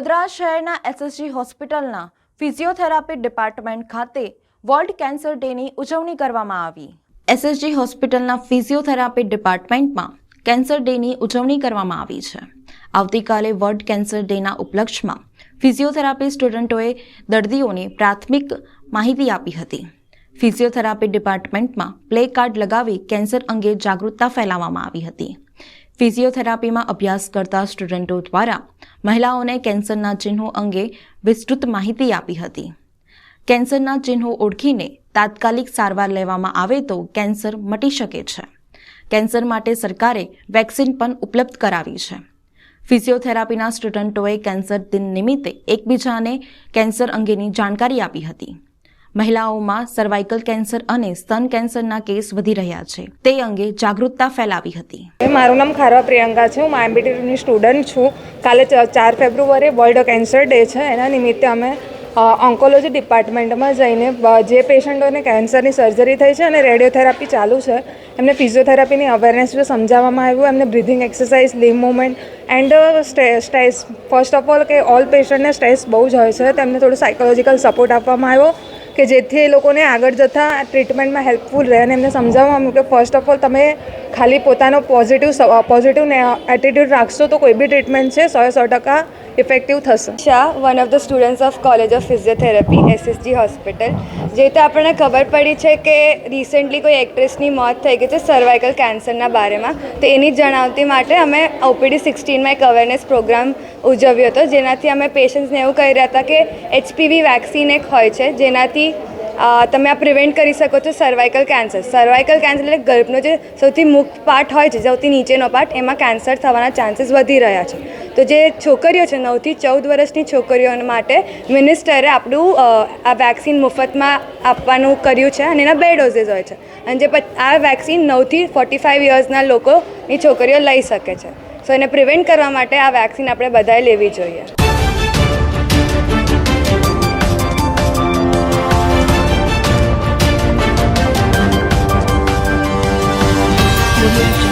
વડોદરા શહેરના એસએસજી હોસ્પિટલના physiotherapy department ખાતે વર્લ્ડ કેન્સર ડેની ઉજવણી કરવામાં આવી. એસએસજી હોસ્પિટલના ફિઝિયોથેરાપી ડિપાર્ટમેન્ટમાં કેન્સર ડેની ઉજવણી કરવામાં આવી છે. આવતીકાલે વર્લ્ડ કેન્સર ડેના ઉપલક્ષમાં ફિઝિયોથેરાપી સ્ટુડન્ટોએ દર્દીઓને પ્રાથમિક માહિતી આપી હતી. ફિઝિયોથેરાપી ડિપાર્ટમેન્ટમાં પ્લે કાર્ડ લગાવી કેન્સર અંગે જાગૃતતા ફેલાવવામાં આવી હતી. ફિઝિયોથેરાપીમાં અભ્યાસ કરતા સ્ટુડન્ટો દ્વારા મહિલાઓને કેન્સરના ચિહ્નો અંગે વિસ્તૃત માહિતી આપી હતી. કેન્સરના ચિહ્નો ઓળખીને તાત્કાલિક સારવાર લેવામાં આવે તો કેન્સર મટી શકે છે. કેન્સર માટે સરકારે વેક્સિન પણ ઉપલબ્ધ કરાવી છે. ફિઝિયોથેરાપીના સ્ટુડન્ટોએ કેન્સર દિન નિમિત્તે એકબીજાને કેન્સર અંગેની જાણકારી આપી હતી. મહિલાઓમાં સર્વાઇકલ કેન્સર અને સ્તન કેન્સરના કેસ વધી રહ્યા છે. તે અંગે જાગૃતતા ફેલાવી હતી. મારું નામ ખારવા પ્રિયંકા છે. હું માયમ્બીટીની સ્ટુડન્ટ છું. કાલે ચાર ફેબ્રુઆરીએ વર્લ્ડ કેન્સર ડે છે. એના નિમિત્તે અમે ઓન્કોલોજી ડિપાર્ટમેન્ટમાં જઈને જે પેશન્ટોને કેન્સરની સર્જરી થઈ છે અને રેડિયોથેરાપી ચાલુ છે, એમને ફિઝિયોથેરાપીની અવેરનેસ વિશે સમજાવવામાં આવ્યું, એમને breathing exercise limb movement and stress. First of all કે ઓલ પેશન્ટને સ્ટ્રેસ બહુ જ હોય છે. તેમને થોડું સાયકોલોજીકલ સપોર્ટ આપવામાં આવ્યો. કે જેથી એ લોકોને આગળ જતાં ટ્રીટમેન્ટમાં હેલ્પફુલ રહે અને એમને સમજાવવામાં કે ફર્સ્ટ ઓફ ઓલ તમે ખાલી પોતાનો પોઝિટિવ પોઝિટિવ એટીટ્યૂડ રાખશો તો કોઈ બી ટ્રીટમેન્ટ છે, સો સો ટકા ઇફેક્ટિવ થશે. Shah one of the students of college of physiotherapy SSG hospital જે રીતે આપણને ખબર પડી છે કે રિસેન્ટલી કોઈ એક્ટ્રેસની મોત થઈ ગઈ છે સર્વાઇકલ કેન્સરના બારેમાં, તો એની જણાવતી માટે અમે ઓપીડી સિક્સટીનમાં એક અવેરનેસ પ્રોગ્રામ ઉજવ્યો હતો. જેનાથી અમે પેશન્ટ્સને એવું કહી રહ્યા હતા કે એચપીવી વેક્સિન એક હોય છે, જેનાથી તમે આ પ્રિવેન્ટ કરી શકો છો સર્વાઇકલ કેન્સર સર્વાઇકલ કેન્સર એટલે ગર્ભનો જે સૌથી મુખ્ય પાર્ટ હોય છે સૌથી નીચેનો પાર્ટ, એમાં કેન્સર થવાના ચાન્સીસ વધી રહ્યા છે. તો જે છોકરીઓ છે નવથી ચૌદ વર્ષની છોકરીઓ માટે મિનિસ્ટરે આપણું આ વેક્સિન મફતમાં આપવાનું કર્યું છે અને એના બે ડોઝીસ હોય છે. અને જે આ વેક્સિન નવથી ફોર્ટી ફાઇવ યર્સના લોકોની છોકરીઓ લઈ શકે છે. સો એને પ્રિવેન્ટ કરવા માટે આ વેક્સિન આપણે બધાએ લેવી જોઈએ. removed